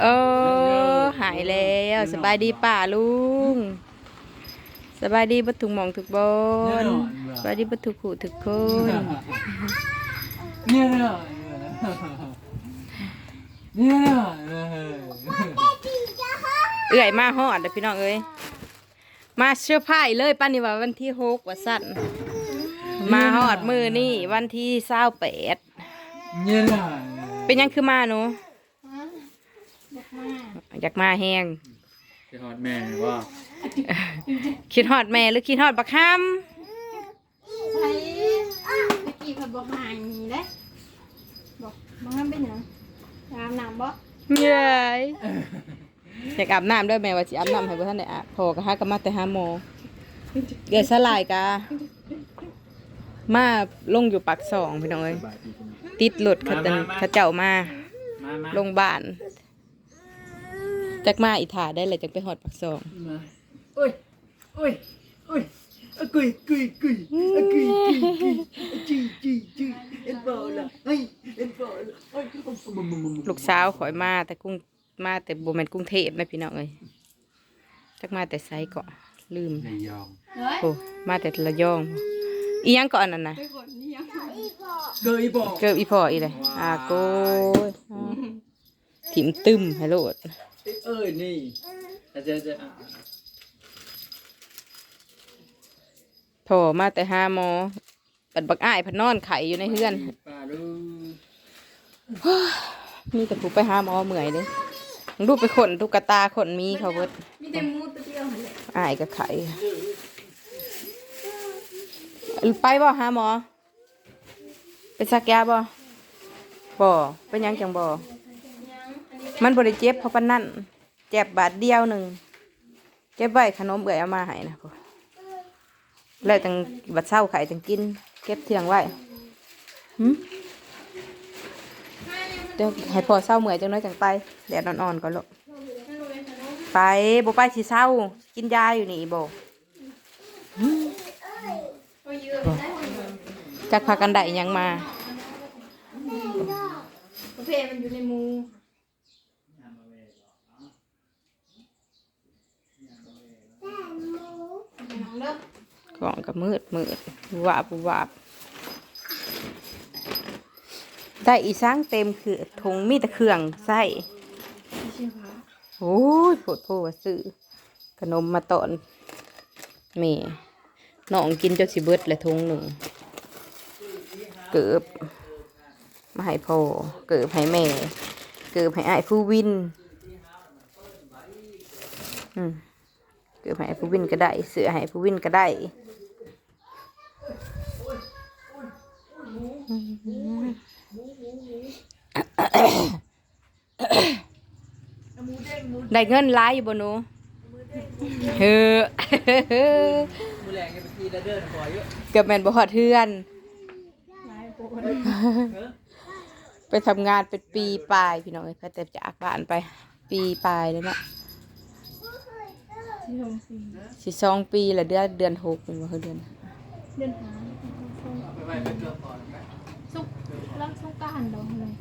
เออหายแล้วสบายดีป่าลุงสบายดีบัทุกหมองทุกบนสบายดีบัทุกขู่ทุกคนเนี่ยเนาะเนี่ยเนาะเอื่อยมาฮอดเด้อพี่น้องเอ้ยมาเชื่อร์ไพ่เลยป้านี่ว่าวันที่หกว่าสั่นมาฮอดมือนี่วันที่เศร้าแปดเนี่ยเนาะเป็นหยังคือมาหนู อยากมาแหงไปหอดแม่ว่าคิดฮอดแม่หรือคิดฮอดบักฮัมใช่ตะกี้เพิ่นบอกหายนี่เด้บอกบ่งั้นเป็นหยังอาบน้ำบ่เย้ยอยากอาบน้ำด้วยแม่ว่าสิอาบน้ำให้บ่ทันได้อาบพอก็หาก็มาแต่หาหมอเดี๋ยวสลายกามาลงอยู่ปากสองพี่น้องเอ้ยติดรถเขาจังเขาเจ้ามามามาลงบ้าน จักมาอีถาได้เลยจังไปหอดปากซองมาโอ้ยโอ้ยโอ้ยอะกุยกุยกุยอะกุยกุยกุยจีจีจีเอ็นบอลละเฮ้ยเอ็นบอลละเฮ้ยลูกสาวขอยมาแต่กรุ้งมาแต่บ่แม่นกรุงเทพนะพี่น้องเอ้ยจักมาแต่ไซเกาะลืมในยองเฮ้ยโอ้มาแต่ระยองอีหยังก่อนนั่นน่ะไปกดนี่ยังเกยบอกเกิบอีพ่ออีเลยอาโกยถิ่มตึมให้โลด เอ้ยนี่อาจารย์จะโถมาแต่หาหมอปัดบักอ้ายพันนอนไข่อยู่ในเฮือนป้าดูมีแต่ผู้ไปหาหมอเมื่อยเด้มึงดูไปขนตุ๊กตาขนมีเขาเบิดมีแต่มูตัวเดียวหั่นแหละอายก็ไข่ไปบ่หาหมอไปสักยาบ่บ่เป็นหยังจังบ่ยังอันนี้ มันบ่ได้เจ็บเพราะปานนั้นเจ็บบาดเดียวหนึ่งเจ็บไว้ขนมเอื่อยเอามาให้นะพ่อแล้วจังบัดเช้าไข่จังกิน เก็บเที่ยงไว้หึเดี๋ยวให้พอเศร้าเมื่อยจังน้อยจังไปแดดอ่อนๆก่อนลูกไม่รู้เลยค่ะน้องไปบ่ไปสิเศร้า กินยาอยู่นี่บ่ก็เยอะได้คนเดียวจักพากันได้หยังมาประเภทมันอยู่ในหมูน้องเด้อก ล่องก็มืดมืดวาบวาบได้อีสร้างเต็มคือถุงมีแต่เครื่องใส่ไม่เชื่อค่ะโอ้ยโผดโพว่าซื้อขนมมาตอนแม่น้องกินจนสิเบิดเลยถุงหนึ่งเกือบมาให้พ่อเกือบให้แม่เกือบให้อ้ายผู้วินอืมเกือบให้อ้ายผู้วินก็ได้ เสือให้อ้ายผู้วินก็ได้ ได้เงินหลายอยู่บ่หนูเฮ้อมือแรงกันเออเกือบแมนบ่ฮอดเทือนหลายนไปทำงานเป็นปีปลายพี่น้องเอ้ยก็แต่จากบ้านไป ปีปลายแล้วเนาะที่โรงสีสิสองปีละเดือนเดือนหกเป็นว่าเดือน เดินหาไปไปไปเกือบก่อนไปสุกรักสุกการดองเลย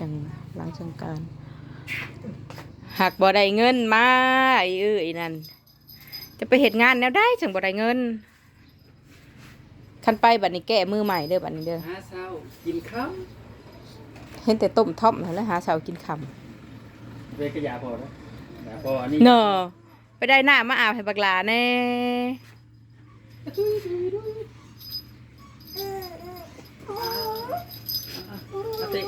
จังหลังสงกรารหากบ่ได้เงินมาไอ้เอ้ยนั่นจะไปเฮ็ดงานแนวได้จังบ่ได้เงินคันไปบัดนี้แก้มือใหม่เด้อบัดนี้เด้อหาเช้ากินข้าวเห็นแต่ต้มท่อมแล้วหาเสาวกินคำเวกยาพอแล้วยาพออันนี้เนอไปได้หน้ามาอาบให้บักหลาแน่อาเตะ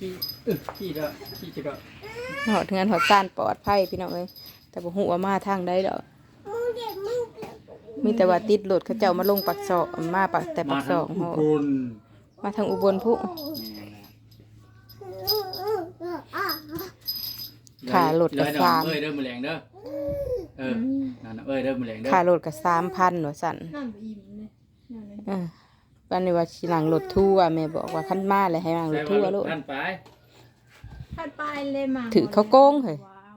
ขี้เออขี้เด้อขี้จะก็หอดเงินหอดซ่านปลอดภัยพี่น้องเอ้ยแต่บ่ฮู้ว่ามาทางใดดอกมีแต่ว่าติดรถเขาเจ้ามาลงปักซอกมาปักแต่ปักซอกทุโหกคนมาทางอุบลพุค่ารถเลก็ยเด้อสามเอ้ยเด้อมือแรงเด้อเออนั่นน่ะเอ้ยเด้อมือแรงเด้อค่ารถก็สามพันว่าสั่นนั่นไปอิ่มเลยนั่นเลยเออ วันนี้ว่าสินั่งรถทัวร์แม่บอกว่าขั้นมาเลยให้นั่งรถทัวร์ลูกท่านไปถัดไปเลยมาถือเขาโกงเฮ้ยว้าว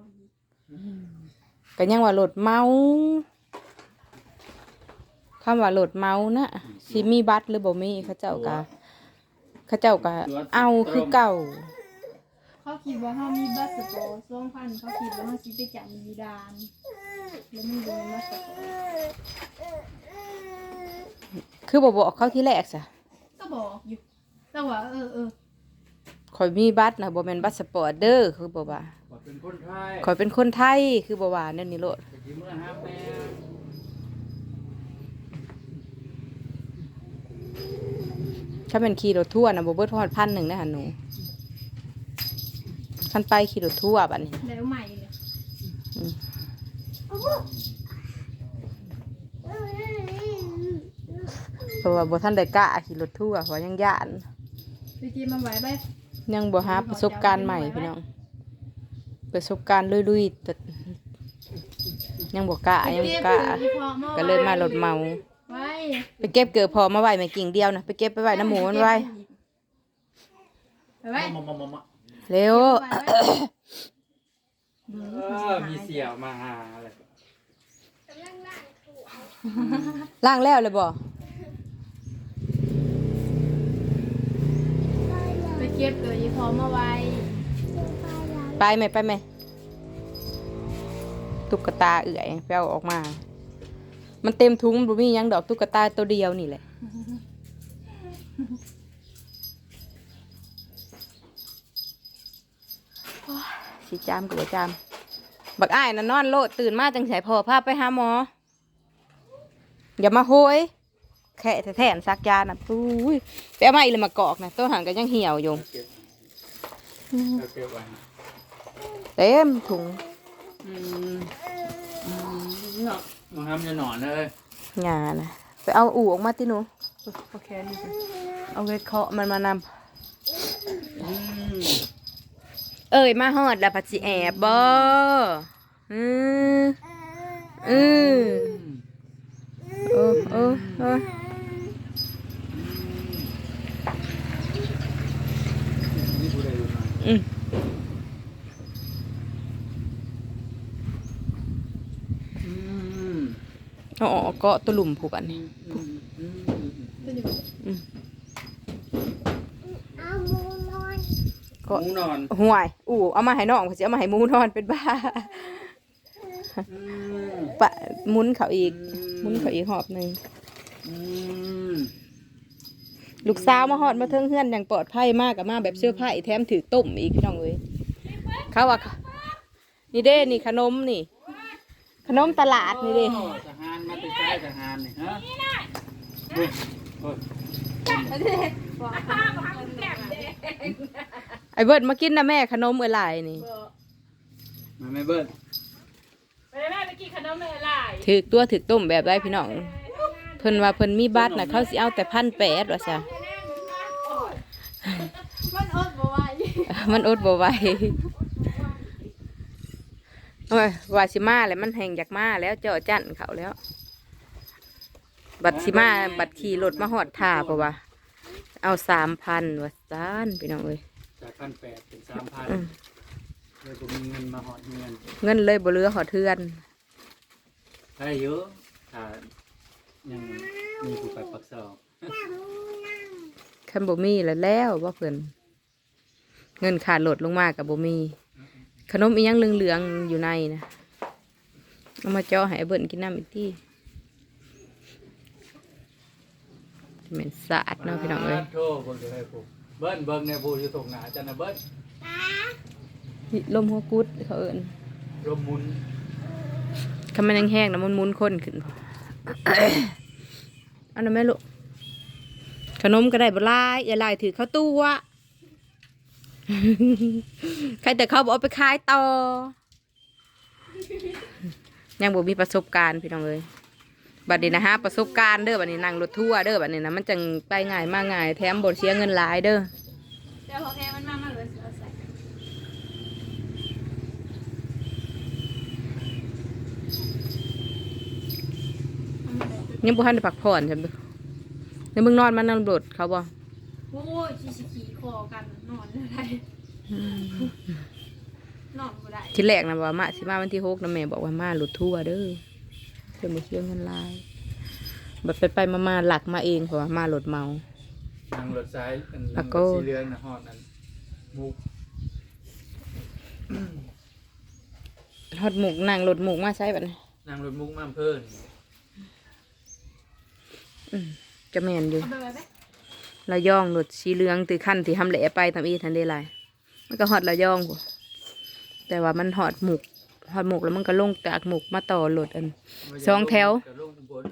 ก็ยังว่ารถเมาคำว่ารถเมานะสิมีบัตรหรือบ่มีเขาเจ้าก็เขาเจ้าก็เอาคือเก่าเขาคิดว่าเขามีบัตรสปอร์สองพันเขาคิดว่าเขาสิไปจับมีดานแล้วมึงดูบัตรสปอร์ คือบ่บอกเขาที่แรกซะก็บอกอยู่แต่ว่าเออเออข่อยมีบัตรนะบ่แม่นบัตรสปอร์ตเด้อคือบ่ว่าขอเป็นคนไทยข่อยเป็นคนไทยคือบ่ว่าแนั่นนี่โลดไปที่เมื่อห้าแม่ถ้าเป็นขี่รถทั่วร์นะบ่เบิดฮอดพันหนึ่งนะหั่นหนูคันไปขี่รถทั่วร์บัดนี้แล้วใหม่เลย เพราะว่าบ่ทันได้กล้าขี่รถทั่วร์เพราะยังย่านไปจีมาไหวไปยังบ่หาประสบการณ์ใหม่พี่น้องประสบการณ์ลุยๆแต่ยังบ่กล้ายังบ่กล้าก็เลยมารถเมาไว้ไปเก็บเกือบพอมาไว้แม่กิ่งเดียวนะไปเก็บไปไว้น้ำหมูมันไว้ไปไว้มามามามาเร็วเออมีเสี่ยวมาหาอะไรล้างแล้วเลยบ่ ไปเก็บเกิดยี่พอมาไว้ไปไหมไปไหมตุ๊กตาเอื่อยไปเอาออกมา มันเต็มถุงบ่มีหยังดอกตุ๊กตาตัวเดียวนี่แหละสีจามกับบ่จาม บักอ้ายนะนอนโลดตื่นมาจังไสพอพาไปหาหมอ อย่ามาโหย แค่แท้ๆซักยาน่ะปุ้ยไปเอามาอีเลยมากอกนะตัวหันก็ยังเหี่ยวอยู่เก็บเอาเก็บไว้เต็มถุงอืมอืมเนาะมาทำจะหนอนเลยงานะไปเอาอู่ออกมาติหนูโอเคนี่สิเอาไว้เคาะมันมานอืมำเอ้ยมาฮอดแล้วผัดสิแอบบ่อืออือเออเออเออ นี่ผู้ใดรู้มา อืมอืมเอาออกเกาะตัวหลุมผูกอันนี้อืมอืมอืมอืมหมูนอนห่วย อู่เอามาให้น้องเขาสิเอามาให้หมูนอนเป็นบ้าอืมปะหมุนเขาอีกหมุนเขาอีกหอบหนึ่งอืม ลูกสาวมาหอดมาเทิงเฮือนอย่างปลอดภัยมากกับมาแบบเสื้อผ้าแถมถือต้มอีกพี่น้องเอ้ยเขาว่านี่เด้นี่ขนมนี่ ขนมตลาดนี่เด้โอ้ทหารมาติดใจทหารนี่ฮะเฮ้ยเฮ้ยไอ้เบิร์ดมากินนะแม่ขนมเออหลายนี่มาไม่เบิ้ลไปแม่ไปกินขนมเลยลายถือตัวถือต้มแบบไรพี่น้องเพิ่นว่าเพิ่นมีบัตรนะเขาสิเอาแต่พันแปดว่าซะ มันอดบ่ไหว มันอดบ่ไหวโอ้ยว่าสิมาแล้วมันแหงอยากมาแล้วเจ้าจันเขาแล้ว บัตรสิมาบัตรขี่รถมาหอดท่าเพราะว่า เอาสามพันว่าซานพี่น้องเอ้ยจากพันแปดเป็นสามพันอืมเลยผมมีเงินมาหอดเงินเงินเลยบ่เหลือหอดเทือนได้เยอะถ้ายังมีผู้ไปปักเสาคันบ่มีแล้วแล้วบ่เพิ่น เงินขาดโหลดลงมากับบ่มี ขนมอีหยังเหลืองๆอยู่ในนะเอามาเจาะให้ไอ้เบิ่นกินน้ำอีกทีเหม็นสะอาดเนาะพี่น้องเอ้ยโทษเบิ้งเดี๋ยวให้ผู้เบิ้ลเบิ้งในผู้อยู่ตรงหนาจันนะเบิ้ลลมหัวกุดเขาเอิ้นลมหมุนคำมันยังแห้งๆนะมันหมุนคนขึ้นเอันนั้นแม่ลูกขนมก็ได้บ่หลายอย่าหลายถือเข้าตู้วะ ใครแต่เขาบอกเอาไปขายต่อ ยังบ่มีประสบการณ์พี่น้องเอ้ยบัดนี้นะฮะประสบการณ์เด้อบัดนี้นั่งรถทัวร์เด้อบัดนี้นะมันจังไปง่ายมาง่ายแถมบ่เสียเงินหลายเด้อเดี๋ยวพอแพมันมามาเลยเอาใส่ยังบ่ทันได้พักผ่อนใช่ไหมแล้วมึงนอนมานอนรถเขาบ่โอ้ยขี่สิขี่คอกัน นอนอะไรนอนบ่ได้ทีแรกนะว่ามาสิมาวันที่หกนะแม่บอกว่ามารถทัวร์เด้อเพิ่นบ่เสียเงินหลายบัดไปไปๆมาๆหลักมาเองเพราะว่ามารถเมานั่งรถซ้ายเป็นแล้วรก็ถสีเหลืองนะหอดนั้นมุกฮอดหมูกนั่งรถหมูกมาใช้บัดนี้นางรถมุกมาเพิ่นจะแม่นอยู่เอาไปไว้ไหม ระย่องรถสีเหลืองตือขั้นที่ทำแหล่ไปทำอีทันได้หลายมันก็ฮอดระย่องกูแต่ว่ามันฮอดหมูกฮอดหมูกแล้วมันก็ลงจากหมูกมาต่อรถอันสองแถวกระลงอุบล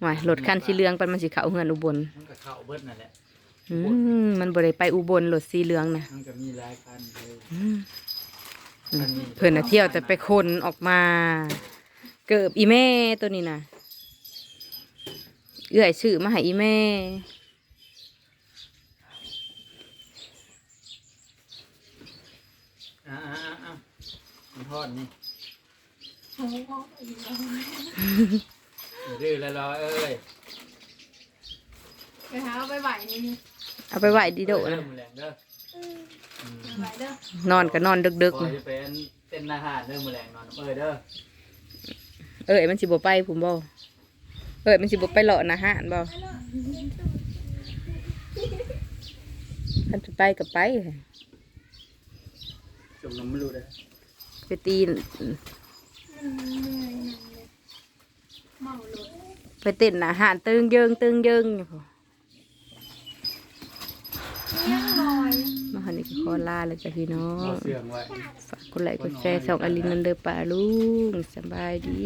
หวายรถคันสีเหลืองปันมันสิเข้าเฮือนอุบลมันก็เข้าเบิดนั่นแหละอืมมันบ่ได้ไปอุบลรถสีเหลืองนะมันก็มีหลายคันเลยอืมคันนี้เพิ่นน่ะเที่ยวแต่ไปคนออกมา เกิบอีแม่ตัวนี้น่ะ เอื้อยชื่อมาให้อีแม่ อ่าอ่าอ่าอ่ามันทอดนี่โอ้โหอีกแล้วดื้อแล้วรอเอ้ยไปหาเอาไปไหวนี่เอาไปไหว้ดิโดเด้อนะมือแรงเด้ออืมไหวเด้อนอนก็นอนดึกพๆอนะจะเป็นเต้นอาหารเด้อมือแรงนอนเอ้ยเด้อ เอ้ยมันสิบ่ไปผมบ่ เอ้ยมันสิบ่ไปเลาะนะฮะบ่คันสิไปก็ไปจมน้ำไม่รู้เลยไปตีนมันเหนื่อยหนังเลยเมารถไปเต้นอาหารตึงเยิงตึงเยิงอยู่พอเลี้ยงลอยมาหันนี้ก็ขอลาแล้วจ้ะพี่น้อเรางเสื่องไว้ฝากกดไลค์กดแชร์ส่องอลินนันเดอร์ป่าลุงสบายดี